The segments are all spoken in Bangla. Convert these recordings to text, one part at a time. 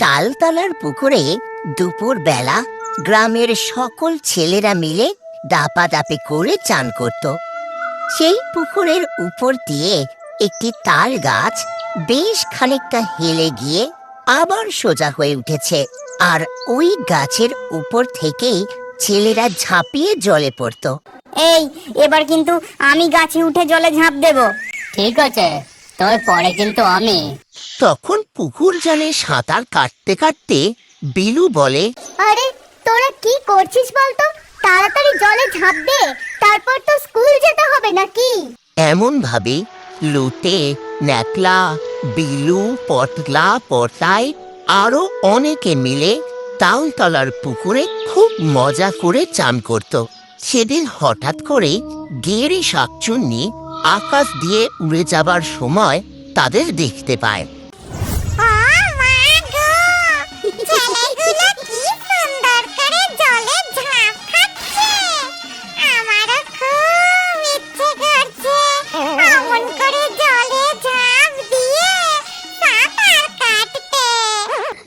তালতলার পুকুরে দুপুর বেলা গ্রামের সকল ছেলেরা মিলে দাপা দাপাদাপি করে চান করত। সেই পুকুরের উপর দিয়ে একটি তাল গাছ বেশ খানিকটা হেলে গিয়ে আবার সোজা হয়ে উঠেছে আর ওই গাছের উপর থেকেই ছেলেরা ঝাঁপিয়ে জলে পড়তো। এই এবার কিন্তু আমি গাছে উঠে জলে ঝাঁপ দেব। ঠিক আছে। তবে পরে কিন্তু আমি। তখন পুকুর জলে সাঁতার কাটতে কাটতে বিলু বলে আরে তোরা কি করছিস বলতো? তাড়াতাড়ি জলে ঝাঁপ দে তারপর তো স্কুল যেতে হবে নাকি? এমন ভাবে লুটে ন্যাকলা বিলু পটলা পটাই আরও অনেকে মিলে তালতলার পুকুরে খুব মজা করে চান করত। সেদিন হঠাৎ করে গেরে শাকচুন্নি আকাশ দিয়ে উড়ে যাবার সময় তাদের দেখতে পায়।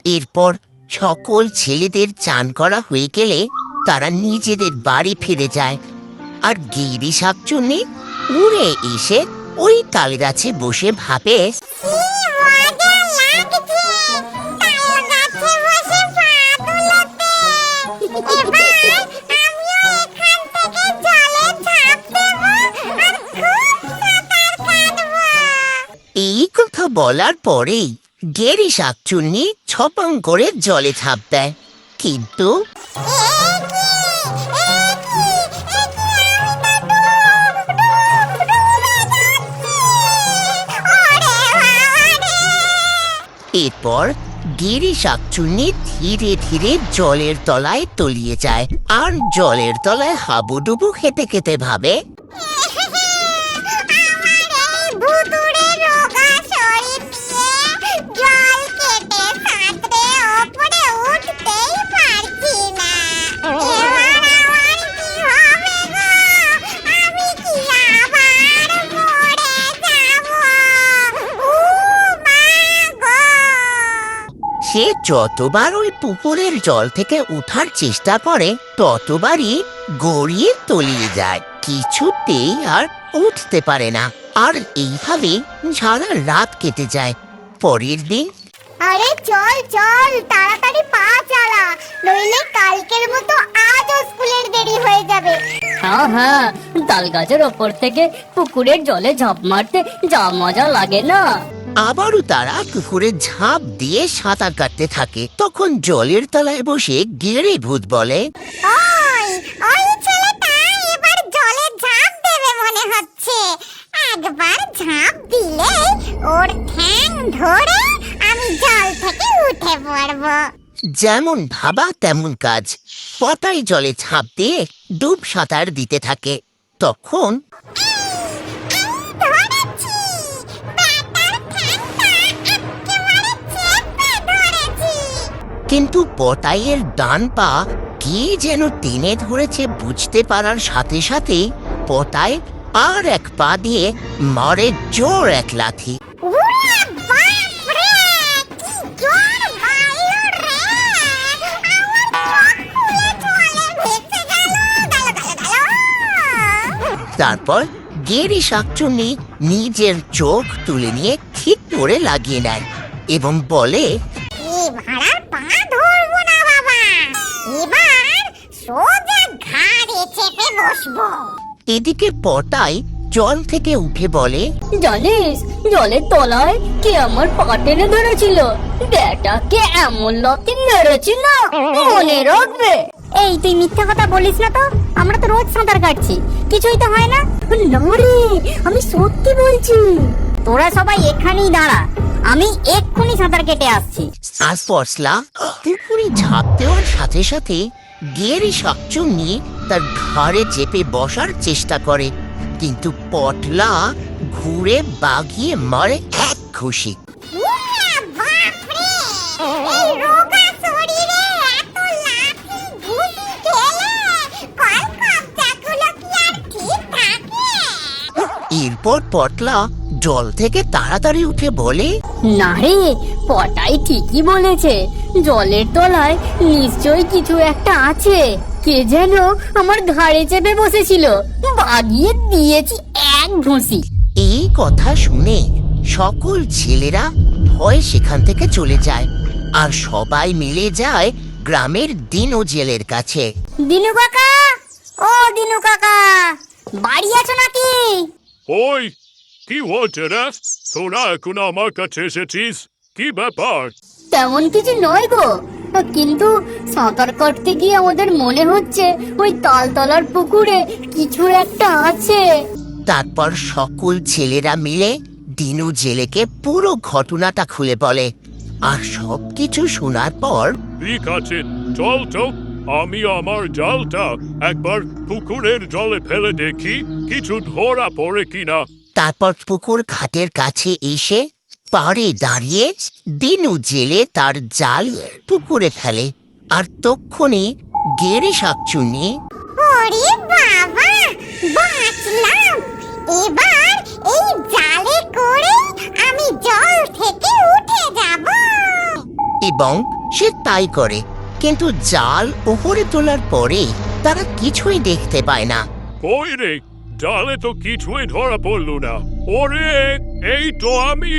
এরপর সকল ছেলেদের চান করা হয়ে গেলে তারা নিজেদের বাড়ি ফিরে যায়। আর গিরি শাকচুন্নি উড়ে এসে ওই তাল গাছে বসে ভাবে এই কথা বলার পরেই গেরি শাকচুন্নি ছপাং করে জলে ঝাঁপ দেয়। কিন্তু এরপর গিরি শাকচুন্নি ধীরে ধীরে জলের তলায় তলিয়ে যায়। আর জলের তলায় হাবুডুবু খেতে খেতে ভাবে সে যতবার ওই পুকুরের জল থেকে উঠার চেষ্টা করে ততবারই গড়িয়ে তলিয়ে যায়। কিছুতেই আর উঠতে পারে না। আর এইভাবে সারা রাত কেটে যায়। পরের দিন আরে চল চল তাড়াতাড়ি পা চালা। নইলে কালকের মতো আজও স্কুলের দেরি হয়ে যাবে। হ্যাঁ হ্যাঁ তাল গাছের ওপর থেকে পুকুরের জলে ঝাঁপ মারতে যা মজা লাগে না। আবারও তারা পুকুরে ঝাঁপ দিয়ে সাঁতার কাটতে থাকে। তখন জলের তলায় বসে গেড়ে ভূত বলে ওই ওই ছেলেটা এবার জলে ঝাঁপ দেবে মনে হচ্ছে। একবার ঝাঁপ দিলে ওর ঠ্যাং ধরে আমি জল থেকে উঠে পড়ব। যেমন ভাবা তেমন কাজ। পতাই জলে ঝাঁপ দিয়ে ডুব সাঁতার দিতে থাকে। তখন কিন্তু পতাইয়ের ডান পা কি যেন টেনে ধরেছে বুঝতে পারার সাথে সাথে পতাই আর এক পা দিয়ে মারে জোর এক লাথি। তারপর গেরি শাকচুন্নি নিজের চোখ তুলে নিয়ে ঠিক করে লাগিয়ে নেয় এবং বলে সোজা ঘাড়ে চেপে বসবো। এদিকে পটাই জল থেকে উঠে বলে জানিস জলের তলায় কে আমার পা টেনে ধরেছিল? এমন লতি মেরেছিল মনে রাখবে। এই তুই মিথ্যা কথা বলিস না তো? আমরা তো রোজ সাঁতার কাটছি। কিছুই তো হয় না? না রে আমি সত্যি বলছি। তোরা সবাই এখানেই দাঁড়া। আমি এক্ষুনি সাঁতার কেটে আসছি। আর ফসলা পুকুরে ঝাঁপ দেওয়ার সাথে সাথে গেরি শাকচুন্নি তার ঘাড়ে চেপে বসার চেষ্টা করে কিন্তু পটলা ঘুরে বাগিয়ে মারে এক খুশি এরপর পটলা জল থেকে তাড়াতাড়ি উঠে বলে না রে পটাই ঠিকই বলেছে। জলের তলায় নিশ্চয়ই কিছু একটা আছে। কে যেন আমার ঘাড়ে চেপে বসেছিল। বাগিয়ে দিয়েছি এক ঘুষি এই কথা শুনে সকল ছেলেরা ভয় সেখান থেকে চলে যায় আর সবাই মিলে যায় গ্রামের দিনু জেলের কাছে। দিনু কাকা! ও দিনু কাকা! বাড়ি আছো নাকি? ওই কি হচ্ছে রে? তোরা এখন আমার কাছে এসেছিস? কি ব্যাপার? তেমন কিছু নয় গো। কিন্তু সাঁতার কাটতে গিয়ে আমাদের মনে হচ্ছে ওই তালতলার পুকুরে কিছু একটা আছে। তারপর সকল ছেলেরা মিলে দিনু জেলেকে পুরো ঘটনাটা খুলে বলে। আর সব কিছু শোনার পর ঠিক আছে চল তো আমি আমার জালটা একবার পুকুরের জলে ফেলে দেখি কিছু ধরা পড়ে কিনা। তারপর পুকুর ঘাটের কাছে এসে পাড়ে দাঁড়িয়ে দিনু জেলে তার জাল পুকুরে ফেলে আর তক্ষণি গেড়ে শাকচুন্নি। ওরে বাবা বাঁচলাম। এবার এই জালে করে আমি জল থেকে উঠে যাব। এবং সে তাই করে কিন্তু জাল উপরে তোলার পরে তারা কিছুই দেখতে পায় না। ওই রে জালে তো কিছুই ধরা পড়ল না। ওরে এই তো আমি।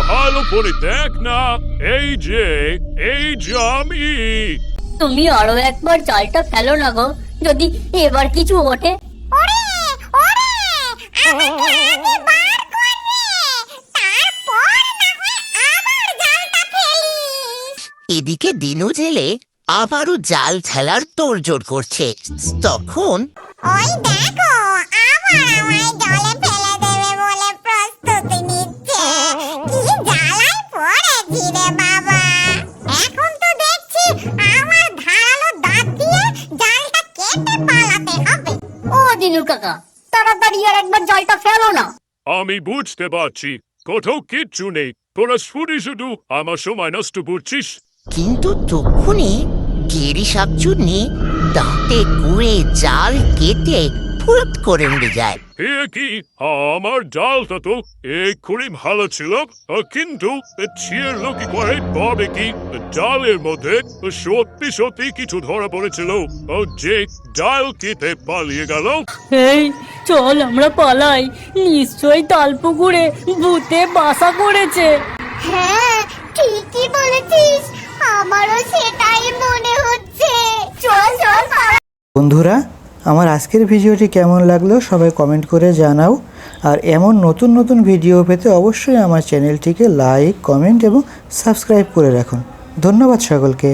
ভালো করে দেখ না এই যে এই যে আমি। তুমি আরও একবার জালটা ফেলো না গো যদি এবার কিছু ওঠে। ওরে ওরে আমাকে আগে বার কর রে তারপর না আবার জালটা ফেলিস। এদিকে দিনু জেলে আবারও জাল ফেলার তোড়জোড় করছে। তখন ওই দেখো আবার আমায় জলে কাকা। তাড়াতাড়ি আর একবার জলটা ফেলো না। আমি বুঝতে পারছি। কোথাও কিচ্ছু নেই। তোরা শুধু শুধু আমার সময় নষ্ট করছিস। কিন্তু তখনই গেরি শাকচুন্নি দাঁতে কুড়ে জাল কেটে ফুরত করে উড়ে যায়। এ কি? আমার জালটা তো এক্ষুনি ভালো ছিল কিন্তু ছিঁড়লো কি করে তবে কি জালের মধ্যে সত্যি সত্যি কিছু ধরা পড়েছিল ও যে জাল কেটে পালিয়ে গেল। এই চল আমরা পালাই। নিশ্চয়ই তালপুকুরে ভূতে বাসা করেছে। হ্যাঁ ঠিকই বলেছিস। আমারও সেটাই মনে হচ্ছে। চল চল বন্ধুরা আমার আজকের ভিডিওটি কেমন লাগল সবাই কমেন্ট করে জানাও। আর এমন নতুন নতুন ভিডিও পেতে অবশ্যই আমার চ্যানেলটিকে লাইক, কমেন্ট এবং সাবস্ক্রাইব করে রাখুন। ধন্যবাদ সকলকে।